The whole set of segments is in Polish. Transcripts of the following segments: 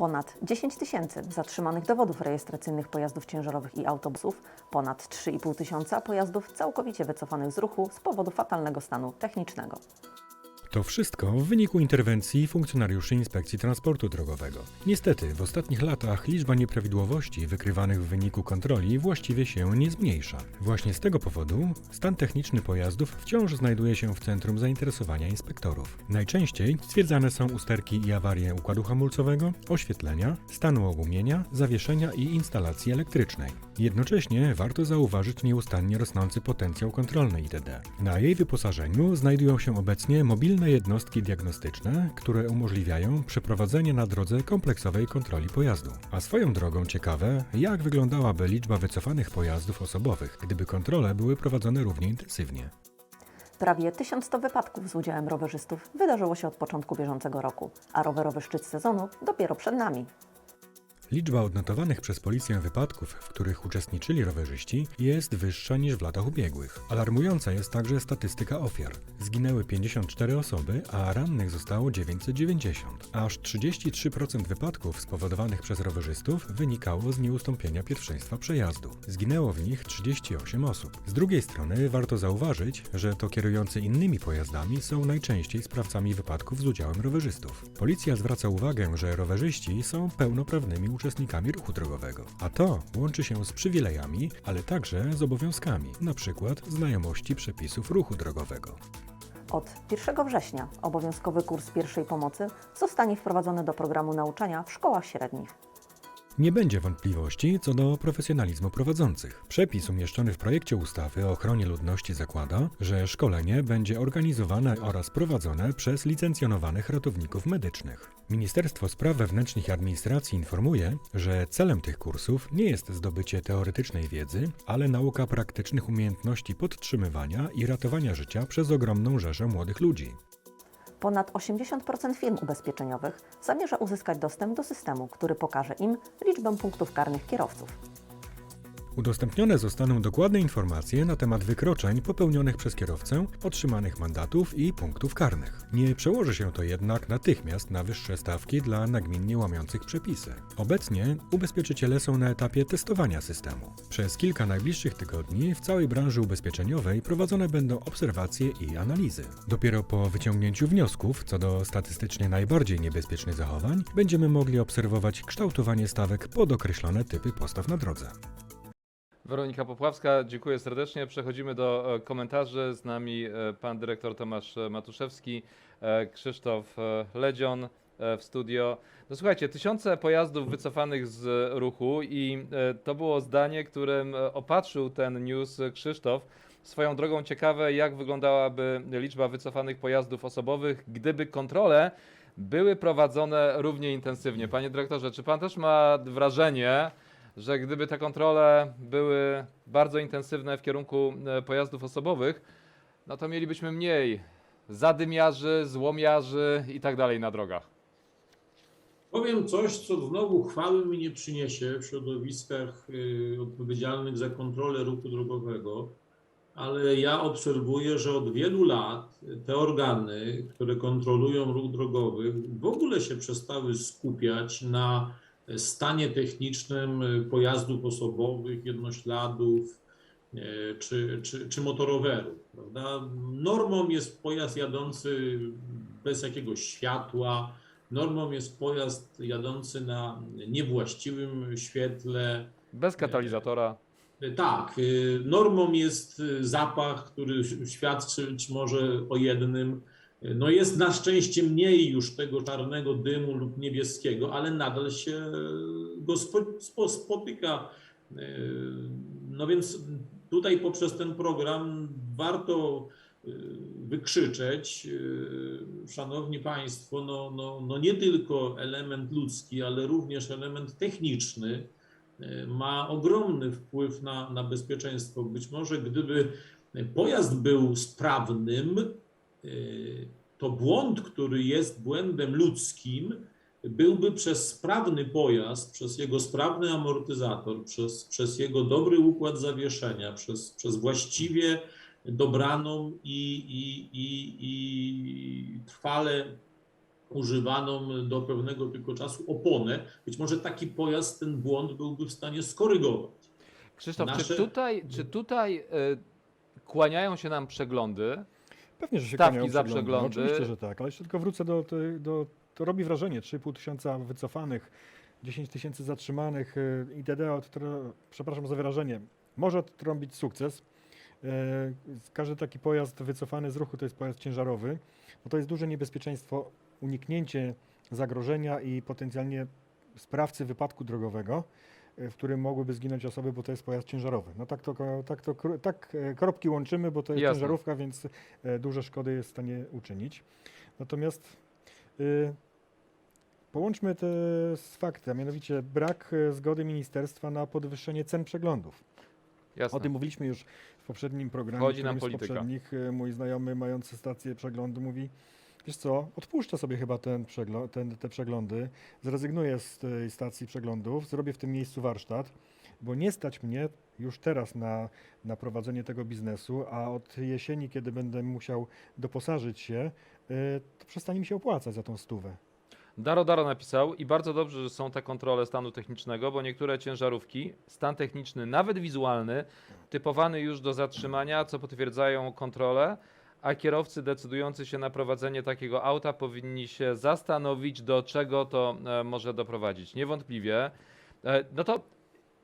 Ponad 10 tysięcy zatrzymanych dowodów rejestracyjnych pojazdów ciężarowych i autobusów, ponad 3,5 tysiąca pojazdów całkowicie wycofanych z ruchu z powodu fatalnego stanu technicznego. To wszystko w wyniku interwencji funkcjonariuszy Inspekcji Transportu Drogowego. Niestety, w ostatnich latach liczba nieprawidłowości wykrywanych w wyniku kontroli właściwie się nie zmniejsza. Właśnie z tego powodu stan techniczny pojazdów wciąż znajduje się w centrum zainteresowania inspektorów. Najczęściej stwierdzane są usterki i awarie układu hamulcowego, oświetlenia, stanu ogłumienia, zawieszenia i instalacji elektrycznej. Jednocześnie warto zauważyć nieustannie rosnący potencjał kontrolny ITD. Na jej wyposażeniu znajdują się obecnie mobilne jednostki diagnostyczne, które umożliwiają przeprowadzenie na drodze kompleksowej kontroli pojazdu. A swoją drogą ciekawe, jak wyglądałaby liczba wycofanych pojazdów osobowych, gdyby kontrole były prowadzone równie intensywnie. Prawie 1100 wypadków z udziałem rowerzystów wydarzyło się od początku bieżącego roku, a rowerowy szczyt sezonu dopiero przed nami. Liczba odnotowanych przez policję wypadków, w których uczestniczyli rowerzyści, jest wyższa niż w latach ubiegłych. Alarmująca jest także statystyka ofiar. Zginęły 54 osoby, a rannych zostało 990. Aż 33% wypadków spowodowanych przez rowerzystów wynikało z nieustąpienia pierwszeństwa przejazdu. Zginęło w nich 38 osób. Z drugiej strony warto zauważyć, że to kierujący innymi pojazdami są najczęściej sprawcami wypadków z udziałem rowerzystów. Policja zwraca uwagę, że rowerzyści są pełnoprawnymi uczestnikami ruchu drogowego, a to łączy się z przywilejami, ale także z obowiązkami, np. znajomości przepisów ruchu drogowego. Od 1 września obowiązkowy kurs pierwszej pomocy zostanie wprowadzony do programu nauczania w szkołach średnich. Nie będzie wątpliwości co do profesjonalizmu prowadzących. Przepis umieszczony w projekcie ustawy o ochronie ludności zakłada, że szkolenie będzie organizowane oraz prowadzone przez licencjonowanych ratowników medycznych. Ministerstwo Spraw Wewnętrznych i Administracji informuje, że celem tych kursów nie jest zdobycie teoretycznej wiedzy, ale nauka praktycznych umiejętności podtrzymywania i ratowania życia przez ogromną rzeszę młodych ludzi. Ponad 80% firm ubezpieczeniowych zamierza uzyskać dostęp do systemu, który pokaże im liczbę punktów karnych kierowców. Udostępnione zostaną dokładne informacje na temat wykroczeń popełnionych przez kierowcę, otrzymanych mandatów i punktów karnych. Nie przełoży się to jednak natychmiast na wyższe stawki dla nagminnie łamiących przepisy. Obecnie ubezpieczyciele są na etapie testowania systemu. Przez kilka najbliższych tygodni w całej branży ubezpieczeniowej prowadzone będą obserwacje i analizy. Dopiero po wyciągnięciu wniosków co do statystycznie najbardziej niebezpiecznych zachowań będziemy mogli obserwować kształtowanie stawek pod określone typy postaw na drodze. Weronika Popławska, dziękuję serdecznie. Przechodzimy do e, komentarzy. Z nami e, pan dyrektor Tomasz e, Matuszewski, Krzysztof Ledzion w studio. No słuchajcie, tysiące pojazdów wycofanych z ruchu i to było zdanie, którym opatrzył ten news Krzysztof. Swoją drogą ciekawe, jak wyglądałaby liczba wycofanych pojazdów osobowych, gdyby kontrole były prowadzone równie intensywnie. Panie dyrektorze, czy pan też ma wrażenie, że gdyby te kontrole były bardzo intensywne w kierunku e, pojazdów osobowych, no to mielibyśmy mniej zadymiarzy, złomiarzy i tak dalej na drogach. Powiem coś, co znowu chwały mi nie przyniesie w środowiskach y, odpowiedzialnych za kontrolę ruchu drogowego, ale ja obserwuję, że od wielu lat te organy, które kontrolują ruch drogowy, w ogóle się przestały skupiać na stanie technicznym pojazdów osobowych, jednośladów e, czy, czy, czy motorowerów. Prawda? Normą jest pojazd jadący bez jakiegoś światła, normą jest pojazd jadący na niewłaściwym świetle. Bez katalizatora. Tak, y, normą jest y, zapach, który świadczyć może o jednym. No jest na szczęście mniej już tego czarnego dymu lub niebieskiego, ale nadal się go spo, spo, spotyka. Y, No więc tutaj poprzez ten program warto y, wykrzyczeć, y, szanowni państwo, no, no, no nie tylko element ludzki, ale również element techniczny ma ogromny wpływ na, na bezpieczeństwo. Być może gdyby pojazd był sprawnym, to błąd, który jest błędem ludzkim, byłby przez sprawny pojazd, przez jego sprawny amortyzator, przez, przez jego dobry układ zawieszenia, przez, przez właściwie dobraną i, i, i, i trwale używaną do pewnego tylko czasu oponę. Być może taki pojazd ten błąd byłby w stanie skorygować. Krzysztof, czy Nasze- tutaj, czy tutaj e, kłaniają się nam przeglądy? Pewnie, że się Stawki kłaniają za przeglądy. przeglądy. Oczywiście, że tak, ale jeszcze tylko wrócę do, tej- do to robi wrażenie, 3,5 tysiąca wycofanych, 10 tysięcy zatrzymanych y, itd. Od, tro- przepraszam za wyrażenie, może odtrąbić sukces. E, Każdy taki pojazd wycofany z ruchu to jest pojazd ciężarowy. No to jest duże niebezpieczeństwo, uniknięcie zagrożenia i potencjalnie sprawcy wypadku drogowego, w którym mogłyby zginąć osoby, bo to jest pojazd ciężarowy. No tak to, tak, to, tak e, kropki łączymy, bo to jest Jasne. ciężarówka, więc e, duże szkody jest w stanie uczynić. Natomiast y, połączmy te z fakty, a mianowicie brak e, zgody ministerstwa na podwyższenie cen przeglądów. Jasne. O tym mówiliśmy już w poprzednim programie. Wchodzi w nam polityka. poprzednich. Mój znajomy mający stację przeglądu mówi, wiesz co, odpuszczę sobie chyba ten przeglo- ten, te przeglądy, zrezygnuję z tej stacji przeglądów, zrobię w tym miejscu warsztat, bo nie stać mnie już teraz na, na prowadzenie tego biznesu, a od jesieni, kiedy będę musiał doposażyć się, e, to przestanie mi się opłacać za tą stówę. Daro Daro napisał i bardzo dobrze, że są te kontrole stanu technicznego, bo niektóre ciężarówki, stan techniczny, nawet wizualny, typowany już do zatrzymania, co potwierdzają kontrole, a kierowcy decydujący się na prowadzenie takiego auta powinni się zastanowić, do czego to e, może doprowadzić. Niewątpliwie. E, no to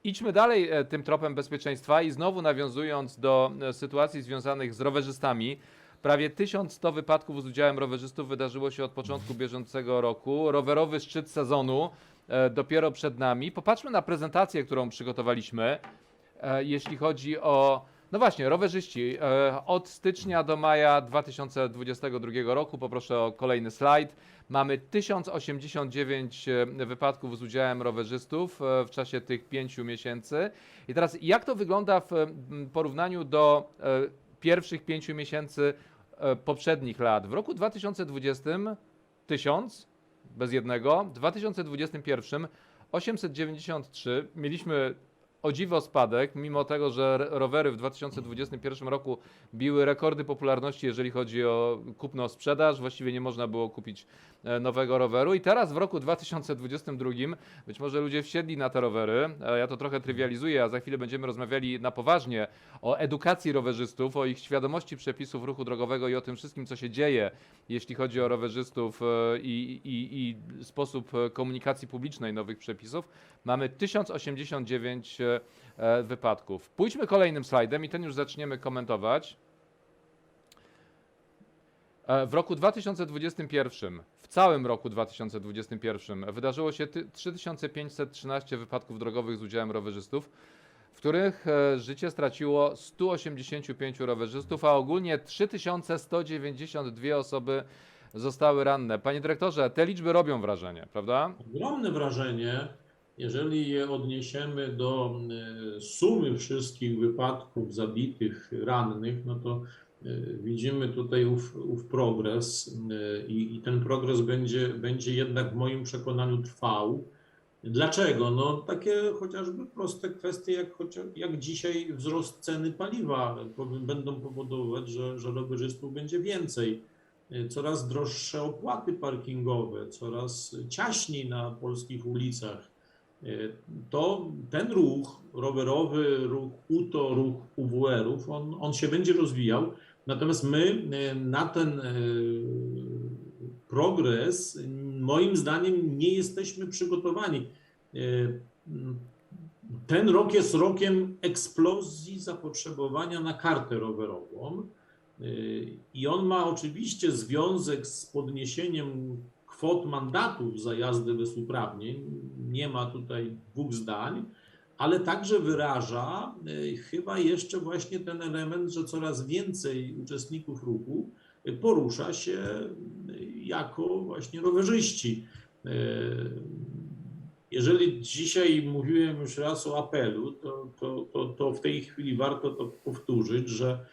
idźmy dalej e, tym tropem bezpieczeństwa i znowu nawiązując do sytuacji związanych z rowerzystami, Prawie 1100 wypadków z udziałem rowerzystów wydarzyło się od początku bieżącego roku. Rowerowy szczyt sezonu dopiero przed nami. Popatrzmy na prezentację, którą przygotowaliśmy, jeśli chodzi o. No właśnie, rowerzyści. E, od stycznia do maja 2022 roku, poproszę o kolejny slajd. Mamy 1089 e, wypadków z udziałem rowerzystów e, w czasie tych pięciu miesięcy. I teraz, jak to wygląda w porównaniu do pierwszych pięciu miesięcy poprzednich lat. W roku 2020 1000 bez jednego, w 2021 893. Mieliśmy o dziwo spadek, mimo tego, że rowery w 2021 roku biły rekordy popularności, jeżeli chodzi o kupno-sprzedaż. Właściwie nie można było kupić e, nowego roweru. I teraz w roku 2022 być może ludzie wsiedli na te rowery. e, Ja to trochę trywializuję, a za chwilę będziemy rozmawiali na poważnie o edukacji rowerzystów, o ich świadomości przepisów ruchu drogowego i o tym wszystkim, co się dzieje, jeśli chodzi o rowerzystów e, i, i, i sposób komunikacji publicznej nowych przepisów. Mamy 1089 e, e, wypadków. Pójdźmy kolejnym slajdem i ten już zaczniemy komentować. E, W roku 2021, w całym roku 2021 wydarzyło się ty- 3513 wypadków drogowych z udziałem rowerzystów, w których e, życie straciło 185 rowerzystów, a ogólnie 3192 osoby zostały ranne. Panie dyrektorze, te liczby robią wrażenie, prawda? ogromne wrażenie, jeżeli je odniesiemy do e, sumy wszystkich wypadków zabitych, rannych, no to e, widzimy tutaj ów, ów progres e, i, i ten progres będzie, będzie jednak w moim przekonaniu trwał. Dlaczego? No takie chociażby proste kwestie, jak, chociaż, jak dzisiaj wzrost ceny paliwa będą powodować, że, że rowerzystów będzie więcej coraz droższe opłaty parkingowe, coraz ciaśniej na polskich ulicach, to ten ruch rowerowy, ruch UTO, ruch UWR-ów, on, on się będzie rozwijał. Natomiast my y, na ten y, progres, moim zdaniem, nie jesteśmy przygotowani. Ten rok jest rokiem eksplozji zapotrzebowania na kartę rowerową. I on ma oczywiście związek z podniesieniem kwot mandatów za jazdę bez uprawnień. Nie ma tutaj dwóch zdań, ale także wyraża y, chyba jeszcze właśnie ten element, że coraz więcej uczestników ruchu porusza się y, jako właśnie rowerzyści. Y, Jeżeli dzisiaj mówiłem już raz o apelu, to, to, to, to w tej chwili warto to powtórzyć, że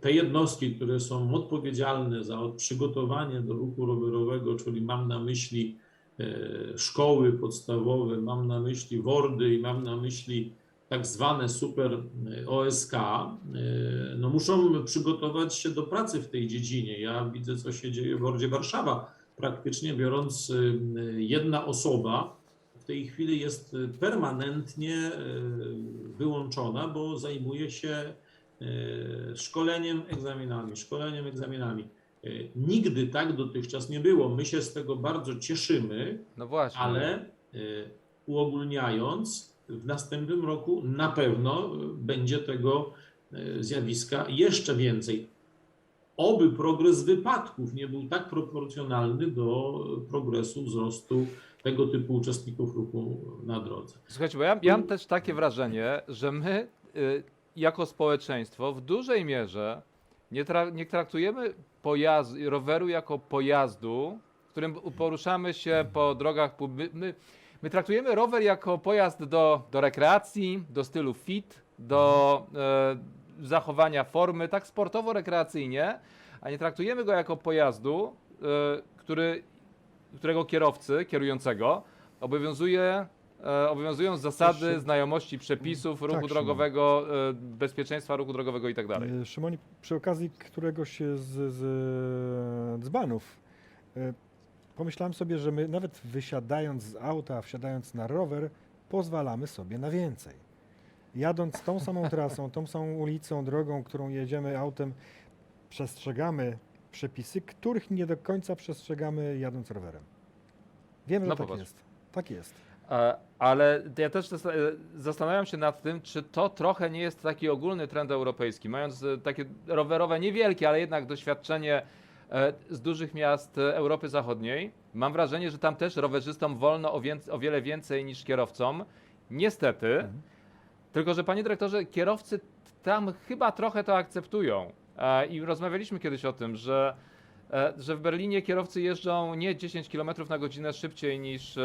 te jednostki, które są odpowiedzialne za przygotowanie do ruchu rowerowego, czyli mam na myśli e, szkoły podstawowe, mam na myśli WORDy i mam na myśli tak zwane super e, OSK, e, no muszą przygotować się do pracy w tej dziedzinie. Ja widzę, co się dzieje w WORDzie Warszawa. praktycznie biorąc jedna osoba w tej chwili jest permanentnie wyłączona, bo zajmuje się szkoleniem, egzaminami, szkoleniem, egzaminami. Y, Nigdy tak dotychczas nie było. My się z tego bardzo cieszymy, No ale y, uogólniając, w następnym roku na pewno y, będzie tego y, zjawiska jeszcze więcej. Oby progres wypadków nie był tak proporcjonalny do progresu wzrostu tego typu uczestników ruchu na drodze. Słuchajcie, bo ja, ja mam też takie wrażenie, że my y, jako społeczeństwo w dużej mierze nie, tra- nie traktujemy pojazd, roweru jako pojazdu, którym poruszamy się po drogach publicznych. My, my traktujemy rower jako pojazd do, do rekreacji, do stylu fit, do e, zachowania formy, tak sportowo-rekreacyjnie, a nie traktujemy go jako pojazdu, e, który, którego kierowcy, kierującego, obowiązuje, e, obowiązują zasady znajomości przepisów ruchu Szymon. drogowego, e, bezpieczeństwa ruchu drogowego i tak dalej. E, Szymonie, przy okazji któregoś z, z dzbanów e, pomyślałem sobie, że my nawet wysiadając z auta, wsiadając na rower, pozwalamy sobie na więcej. Jadąc tą samą trasą, tą samą ulicą, drogą, którą jedziemy autem, przestrzegamy przepisy, których nie do końca przestrzegamy jadąc rowerem. Wiem, że No tak popatrz. jest. Tak jest. E, Ale ja też e, zastanawiam się nad tym, czy to trochę nie jest taki ogólny trend europejski. Mając e, takie rowerowe, niewielkie, ale jednak doświadczenie z dużych miast Europy Zachodniej, mam wrażenie, że tam też rowerzystom wolno o, więc- o wiele więcej niż kierowcom. Niestety, tylko że panie dyrektorze, kierowcy tam chyba trochę to akceptują. I rozmawialiśmy kiedyś o tym, że, że w Berlinie kierowcy jeżdżą nie 10 km na godzinę szybciej niż e,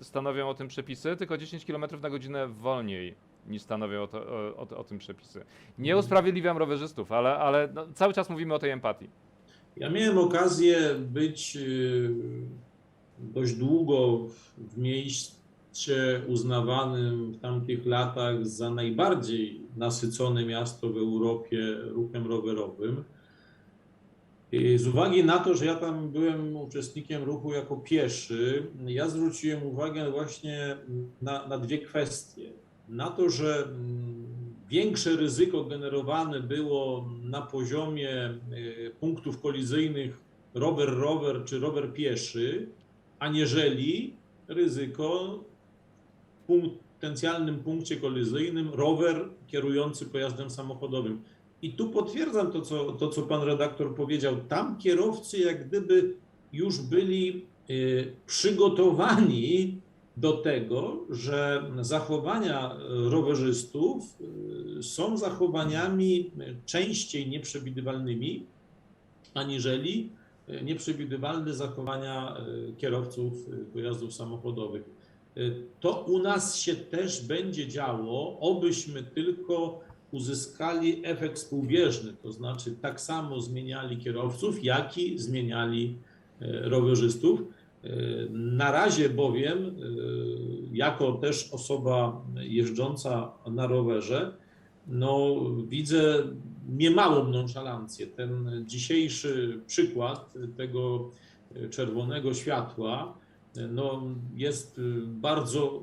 e, stanowią o tym przepisy, tylko 10 km na godzinę wolniej niż stanowią o, to, o, o, tym przepisy. Nie usprawiedliwiam rowerzystów, ale, ale no, cały czas mówimy o tej empatii. Ja miałem okazję być y, dość długo w mieście uznawanym w tamtych latach za najbardziej nasycone miasto w Europie ruchem rowerowym. I Z uwagi na to, że ja tam byłem uczestnikiem ruchu jako pieszy, ja zwróciłem uwagę właśnie na, na dwie kwestie. Na to, że mm, większe ryzyko generowane było na poziomie y, punktów kolizyjnych rower-rower czy rower pieszy, aniżeli ryzyko w potencjalnym punkcie kolizyjnym rower kierujący pojazdem samochodowym. I tu potwierdzam to, co, to, co pan redaktor powiedział. Tam kierowcy jak gdyby już byli y, przygotowani do tego, że zachowania rowerzystów y, są zachowaniami częściej nieprzewidywalnymi, aniżeli y, nieprzewidywalne zachowania kierowców pojazdów samochodowych. To u nas się też będzie działo, obyśmy tylko uzyskali efekt współbieżny, to znaczy tak samo zmieniali kierowców, jak i zmieniali y, rowerzystów. Y, Na razie bowiem, y, jako też osoba jeżdżąca na rowerze, no widzę niemałą nonszalancję. Ten dzisiejszy przykład tego czerwonego światła no, jest bardzo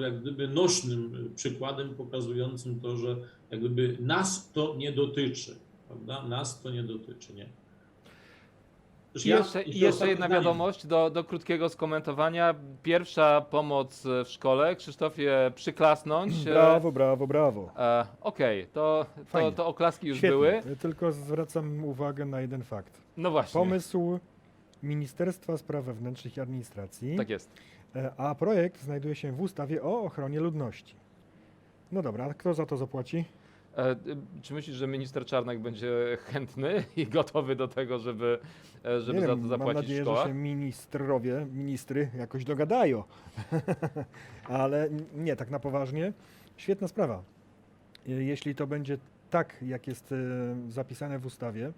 jak gdyby nośnym przykładem pokazującym to, że jak gdyby nas to nie dotyczy, prawda? Nas to nie dotyczy, nie. I ja- jeszcze, i jeśli jeszcze jedna zdanie. wiadomość do, do krótkiego skomentowania. Pierwsza pomoc e, w szkole. Krzysztofie, przyklasnąć. E, Brawo, brawo, brawo. E, Okej, to, to, Fajnie. to oklaski już Świetnie. były. Tylko zwracam uwagę na jeden fakt. No właśnie. Pomysł Ministerstwa Spraw Wewnętrznych i Administracji, Tak jest. e, a projekt znajduje się w ustawie o ochronie ludności. No dobra, a kto za to zapłaci? E, y, czy myślisz, że minister Czarnek będzie chętny i gotowy do tego, żeby, e, żeby Nie za wiem, to mam zapłacić w nadzieję, że szkołach? się ministrowie, ministry jakoś dogadają. Ale nie, tak na poważnie. Świetna sprawa. E, Jeśli to będzie tak, jak jest e, zapisane w ustawie,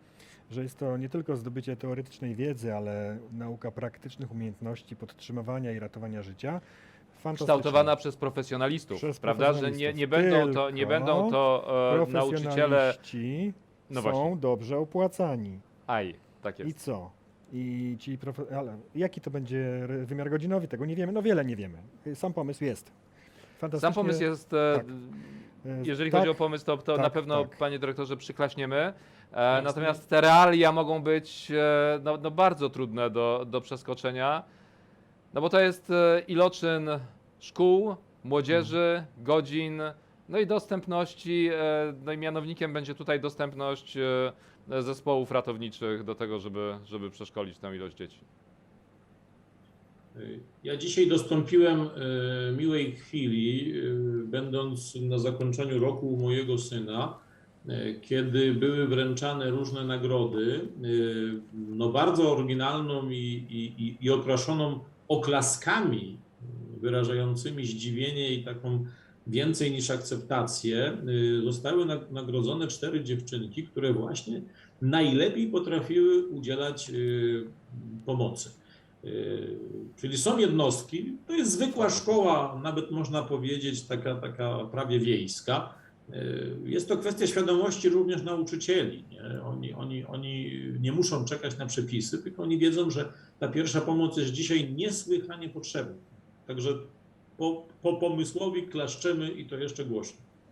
że jest to nie tylko zdobycie teoretycznej wiedzy, ale nauka praktycznych umiejętności podtrzymywania i ratowania życia. Kształtowana przez profesjonalistów, Przez prawda? Że nie, profesjonalistów. nie będą to, nie będą to e, nauczyciele. No są właśnie. dobrze opłacani. Aj, tak I jest. co? I ci profe- ale jaki to będzie wymiar godzinowy, tego nie wiemy. No wiele nie wiemy. Sam pomysł jest. Sam pomysł jest, e, tak. Jeżeli tak, chodzi o pomysł, to, to na tak, pewno, tak. panie dyrektorze, przyklaśniemy. E, natomiast te realia mogą być e, no, no bardzo trudne do, do przeskoczenia, no bo to jest e, iloczyn szkół, młodzieży, godzin, no i dostępności, e, no i mianownikiem będzie tutaj dostępność e, zespołów ratowniczych do tego, żeby, żeby przeszkolić tę ilość dzieci. Ja dzisiaj dostąpiłem e, miłej chwili, e, będąc na zakończeniu roku u mojego syna, kiedy były wręczane różne nagrody, e, no bardzo oryginalną i, i, i- okraszoną oklaskami e, wyrażającymi zdziwienie i taką więcej niż akceptację, e, zostały nag- nagrodzone cztery dziewczynki, które właśnie najlepiej potrafiły udzielać e, pomocy. Czyli są jednostki, to jest zwykła szkoła, nawet można powiedzieć taka, taka prawie wiejska. Yy, Jest to kwestia świadomości również nauczycieli. Nie? Oni, oni, oni nie muszą czekać na przepisy, tylko oni wiedzą, że ta pierwsza pomoc jest dzisiaj niesłychanie potrzebna. Także po, po pomysłowi klaszczemy i to jeszcze głośno.